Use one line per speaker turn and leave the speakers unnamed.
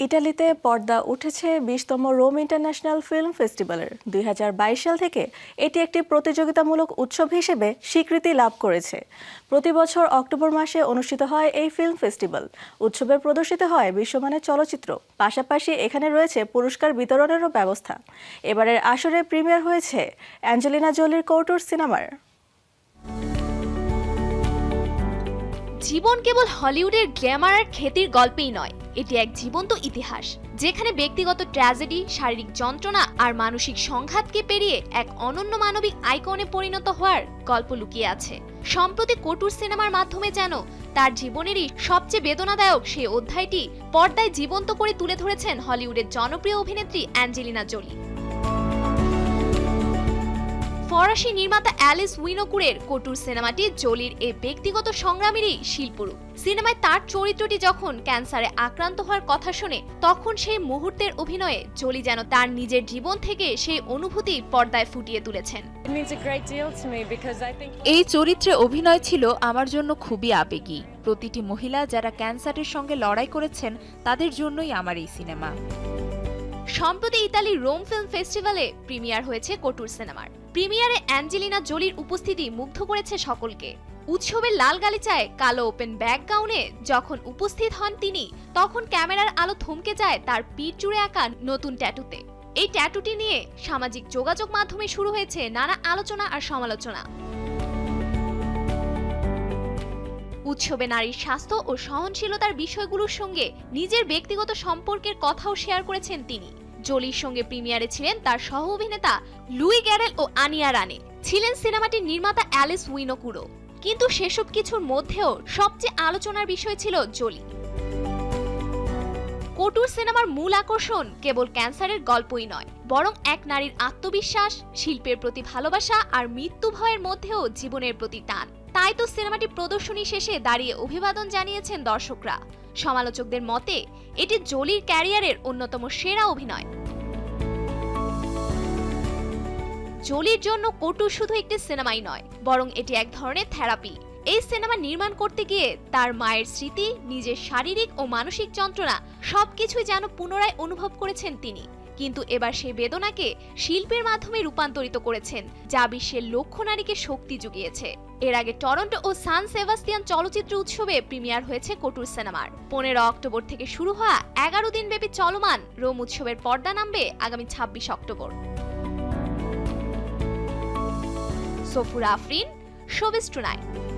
ইটালিতে পর্দা উঠেছে বিশতম রোম ইন্টারন্যাশনাল ফিল্ম ফেস্টিভ্যালের। দুই হাজার বাইশ সাল থেকে এটি একটি প্রতিযোগিতামূলক উৎসব হিসেবে স্বীকৃতি লাভ করেছে। প্রতি বছর অক্টোবর মাসে অনুষ্ঠিত হয় এই ফিল্ম ফেস্টিভ্যাল। উৎসবে প্রদর্শিত হয় বিশ্বমানের চলচ্চিত্র। পাশাপাশি এখানে রয়েছে পুরস্কার বিতরণেরও ব্যবস্থা। এবারের আসরে প্রিমিয়ার হয়েছে অ্যাঞ্জেলিনা জোলির কৌটুর সিনেমার।
জীবন কেবল হলিউডের গ্ল্যামার আর খ্যাতির গল্পেই নয়, এটি এক জীবন্ত ইতিহাস, যেখানে ব্যক্তিগত ট্র্যাজেডি, শারীরিক যন্ত্রণা আর মানসিক সংঘাতকে পেরিয়ে এক অনন্য মানবিক আইকনে পরিণত হওয়ার গল্প লুকিয়ে আছে। সম্প্রতি কটুর সিনেমার মাধ্যমে যেন তার জীবনেরই সবচেয়ে বেদনাদায়ক সেই অধ্যায়টি পর্দায় জীবন্ত করে তুলে ধরেছেন হলিউডের জনপ্রিয় অভিনেত্রী অ্যাঞ্জেলিনা জোলি। ফরাসি নির্মাতা অ্যালিস উইনোকুরের কটুর সিনেমাটি জোলির এই ব্যক্তিগত সংগ্রামেরই শিল্পরূপ। সিনেমায় তার চরিত্রটি যখন ক্যান্সারে আক্রান্ত হওয়ার কথা শোনে তখন সেই মুহূর্তের অভিনয়ে জোলি যেন তার নিজের জীবন থেকে সেই অনুভূতি পর্দায় ফুটিয়ে তুলেছেন।
এই চরিত্রে অভিনয় ছিল আমার জন্য খুবই আবেগী। প্রতিটি মহিলা যারা ক্যান্সারের সঙ্গে লড়াই করেছেন তাদের জন্যই আমার এই সিনেমা।
সম্প্রতি ইতালির রোম ফিল্ম ফেস্টিভ্যালে প্রিমিয়ার হয়েছে কটুর সিনেমার। প্রিমিয়ারে অ্যাঞ্জেলিনা জোলির উপস্থিতি মুগ্ধ করেছে সকলকে। উৎসবের লাল গালিচায় কালো ওপেন ব্যাক গাউনে যখন উপস্থিত হন তিনি, তখন ক্যামেরার আলো থমকে যায় তার পিঠ জুড়ে আঁকা নতুন ট্যাটুতে। এই ট্যাটুটি নিয়ে সামাজিক যোগাযোগ মাধ্যমে শুরু হয়েছে নানা আলোচনা আর সমালোচনা। উৎসবে নারীর স্বাস্থ্য ও সহনশীলতার বিষয়গুলোর সঙ্গে নিজের ব্যক্তিগত সম্পর্কের কথাও শেয়ার করেছেন তিনি। জোলির সঙ্গে প্রিমিয়ারে ছিলেন তার সহ অভিনেতা লুই গ্যারেল ও আনিয়া রানে। ছিলেন সিনেমাটির নির্মাতা অ্যালিস উইনোকুরো। কিন্তু সেসব কিছুর মধ্যেও সবচেয়ে আলোচনার বিষয় ছিল জোলি। কটুর সিনেমার মূল আকর্ষণ কেবল ক্যান্সারের গল্পই নয়, বরং এক নারীর আত্মবিশ্বাস, শিল্পের প্রতি ভালোবাসা আর মৃত্যু ভয়ের মধ্যেও জীবনের প্রতি টান। তাই তো সিনেমাটি প্রদর্শনী শেষে দাঁড়িয়ে অভিবাদন জানিয়েছেন দর্শকরা। সমালোচকদের মতে, এটি জোলির ক্যারিয়ারের অন্যতম সেরা অভিনয়। জোলির জন্য কটু শুধু একটি সিনেমাই নয়, বরং এটি এক ধরনের থেরাপি। এই সিনেমা নির্মাণ করতে গিয়ে তার মায়ের স্মৃতি, নিজের শারীরিক ও মানসিক যন্ত্রণা সবকিছুই যেন পুনরায় অনুভব করেছেন তিনি। কিন্তু এবার সেই বেদনাকে শিল্পের মাধ্যমে রূপান্তরিত করেছেন, যা বিশ্বের লক্ষ নারীকে শক্তি জুগিয়েছে। এর আগে টরন্টো ও সান সেবাস্তিয়ান চলচ্চিত্র উৎসবে প্রিমিয়ার হয়েছে কটুর সিনেমার। পনেরো অক্টোবর থেকে শুরু হওয়া এগারো দিন দিনব্যাপী চলমান রোম উৎসবের পর্দা নামবে আগামী ছাব্বিশ October. Sofur Afrin showbiz tonight.